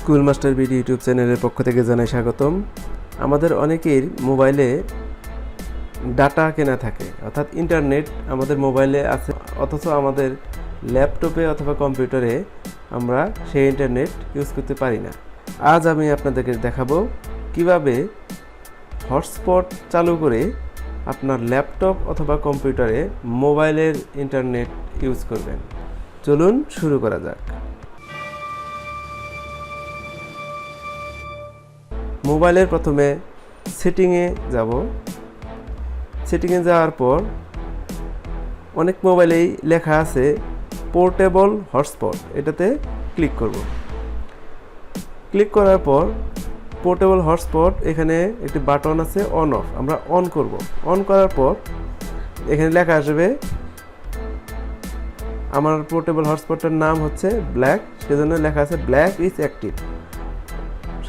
School master BD YouTube চ্যানেলের পক্ষ থেকে জানাই স্বাগতম। আমাদের অনেকের মোবাইলে ডাটা কেনা থাকে, অর্থাৎ ইন্টারনেট আমাদের মোবাইলে আছে, অথচ আমাদের ল্যাপটপে অথবা কম্পিউটারে আমরা সেই ইন্টারনেট ইউজ করতে পারি না। আজ আমি আপনাদেরকে দেখাবো কীভাবে হটস্পট চালু করে আপনার ল্যাপটপ অথবা কম্পিউটারে মোবাইলের ইন্টারনেট ইউজ করবেন। চলুন শুরু করা যাক। মোবাইলের প্রথমে সেটিংয়ে যাব। সেটিংয়ে যাওয়ার পর অনেক মোবাইলেই লেখা আছে পোর্টেবল হটস্পট, এটাতে ক্লিক করব। ক্লিক করার পর পোর্টেবল হটস্পট, এখানে একটি বাটন আছে অন অফ, আমরা অন করব। অন করার পর এখানে লেখা আসবে, আমার পোর্টেবল হটস্পটের নাম হচ্ছে ব্ল্যাক, সেজন্য লেখা আছে ব্ল্যাক ইজ অ্যাক্টিভ।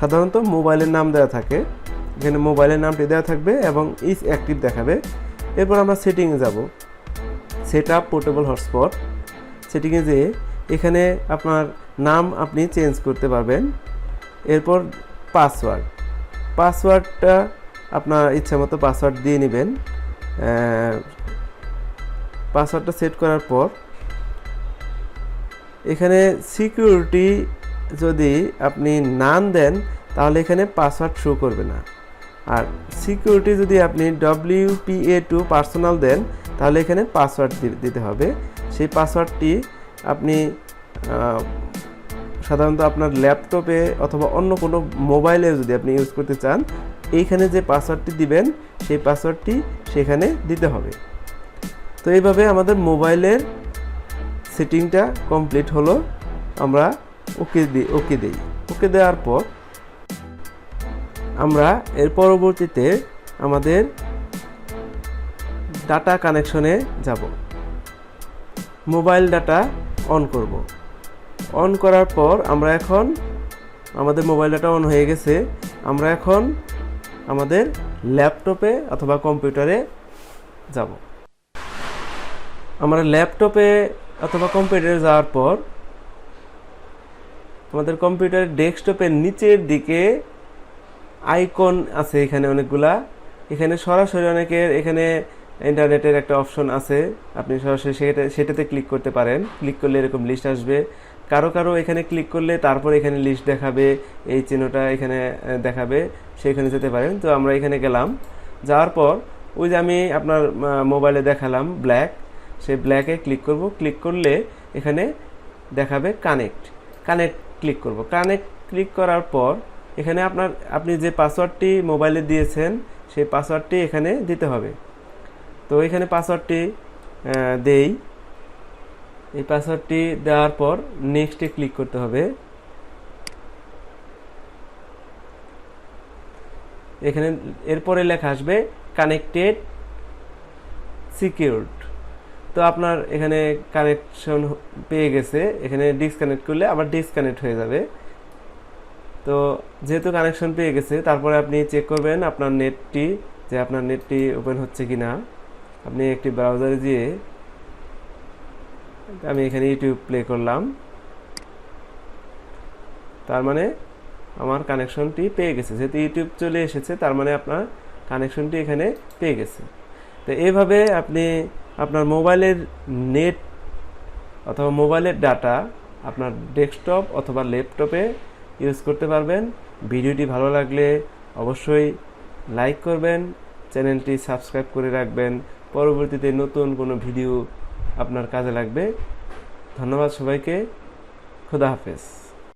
সাধারণত মোবাইলের নাম দেওয়া থাকে। এখানে মোবাইলের নামটি দেওয়া থাকবে এবং ইজ অ্যাক্টিভ দেখাবে। এরপর আমরা সেটিংয়ে যাব। সেট আপ পোর্টেবল হটস্পট সেটিংয়ে যেয়ে এখানে আপনার নাম আপনি চেঞ্জ করতে পারবেন। এরপর পাসওয়ার্ড পাসওয়ার্ডটা আপনার ইচ্ছা মতো পাসওয়ার্ড দিয়ে নেবেন। পাসওয়ার্ডটা সেট করার পর এখানে সিকিউরিটি যদি আপনি নান দেন, তাহলে এখানে পাসওয়ার্ড শো করবে না। আর সিকিউরিটি যদি আপনি ডব্লিউপিএ টু পার্সোনাল দেন, তাহলে এখানে পাসওয়ার্ড দিতে হবে। সেই পাসওয়ার্ডটি আপনি সাধারণত আপনার ল্যাপটপে অথবা অন্য কোনো মোবাইলে যদি আপনি ইউজ করতে চান, এইখানে যে পাসওয়ার্ডটি দিবেন, সেই পাসওয়ার্ডটি সেখানে দিতে হবে। তো এইভাবে আমাদের মোবাইলের সেটিংটা কমপ্লিট হলো। আমরা ওকে দিই ওকে দিই। ওকে দেওয়ার পর আমরা এর পরবর্তীতে আমাদের ডাটা কানেকশনে যাব। মোবাইল ডাটা অন করব। অন করার পর আমরা এখন আমাদের মোবাইল ডাটা অন হয়ে গেছে। আমরা এখন আমাদের ল্যাপটপে অথবা কম্পিউটারে যাব। আমরা ল্যাপটপে অথবা কম্পিউটারে যাওয়ার পর আমাদের কম্পিউটার ডেস্কটপের নিচের দিকে আইকন আছে এখানে অনেকগুলা। এখানে সরাসরি অনেকের এখানে ইন্টারনেটের একটা অপশন আছে। আপনি সরাসরি সেটা সেটাতে ক্লিক করতে পারেন। ক্লিক করলে এরকম লিস্ট আসবে। কারও কারও এখানে ক্লিক করলে তারপর এখানে লিস্ট দেখাবে, এই চিহ্নটা এখানে দেখাবে, সেখানে যেতে পারেন। তো আমরা এখানে গেলাম। যাওয়ার পর ওই যে আমি আপনার মোবাইলে দেখালাম ব্ল্যাক সেই ব্ল্যাকে ক্লিক করব। ক্লিক করলে এখানে দেখাবে কানেক্ট কানেক্ট ক্লিক করব। কানেক্ট ক্লিক করার পর এখানে আপনার, আপনি যে পাসওয়ার্ডটি মোবাইলে দিয়েছেন, সেই পাসওয়ার্ডটি এখানে দিতে হবে। তো এখানে পাসওয়ার্ডটি দেই। এই পাসওয়ার্ডটি দেওয়ার পর নেক্সটে ক্লিক করতে হবে। এখানে এরপরে লেখা আসবে কানেক্টেড সিকিউরড তো আপনার এখানে কানেকশন পেয়ে গেছে। এখানে ডিসকানেক্ট করলে আবার ডিসকানেক্ট হয়ে যাবে। তো যেহেতু কানেকশন পেয়ে গেছে, তারপরে আপনি চেক করবেন আপনার নেটটি যে আপনার নেটটি ওপেন হচ্ছে কি না আপনি একটি ব্রাউজারে গিয়ে আমি এখানে ইউটিউব প্লে করলাম। তার মানে আমার কানেকশনটি পেয়ে গেছে। যেহেতু ইউটিউব চলে এসেছে, তার মানে আপনার কানেকশনটি এখানে পেয়ে গেছে। তো এইভাবে আপনি আপনার মোবাইলের নেট অথবা মোবাইলের ডাটা আপনার ডেস্কটপ অথবা ল্যাপটপে ইউজ করতে পারবেন। ভিডিওটি ভালো লাগলে অবশ্যই লাইক করবেন, চ্যানেলটি সাবস্ক্রাইব করে রাখবেন। পরবর্তীতে নতুন কোনো ভিডিও আপনার কাজে লাগবে। ধন্যবাদ সবাইকে। খুদা হাফেজ।